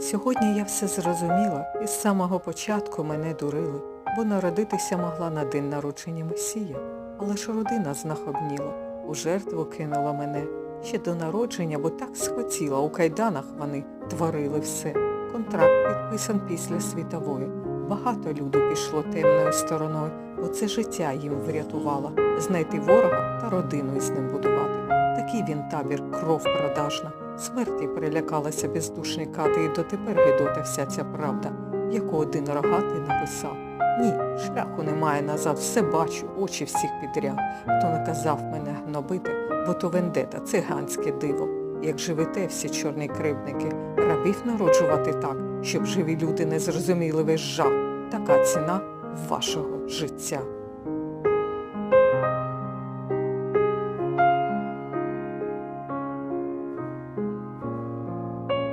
Сьогодні я все зрозуміла, і з самого початку мене дурили, бо народитися могла на день народження Месія. Але ж родина знахобніла, у жертву кинула мене. Ще до народження, бо так схотіла, у кайданах вони творили все. Контракт підписан після світової. Багато люду пішло темною стороною, бо це життя їм врятувало. Знайти ворога та родину із ним будувати. Такий він табір, кров продажна. Смерті перелякалася бездушний кати, і дотепер гидота вся ця правда, яку один рогатий написав. Ні, шляху немає назад, все бачу, очі всіх підряд. Хто наказав мене гнобити, бо то вендета, циганське диво. Як живете всі чорні кривдники, рабів народжувати так, щоб живі люди не зрозуміли весь жах. Така ціна вашого життя.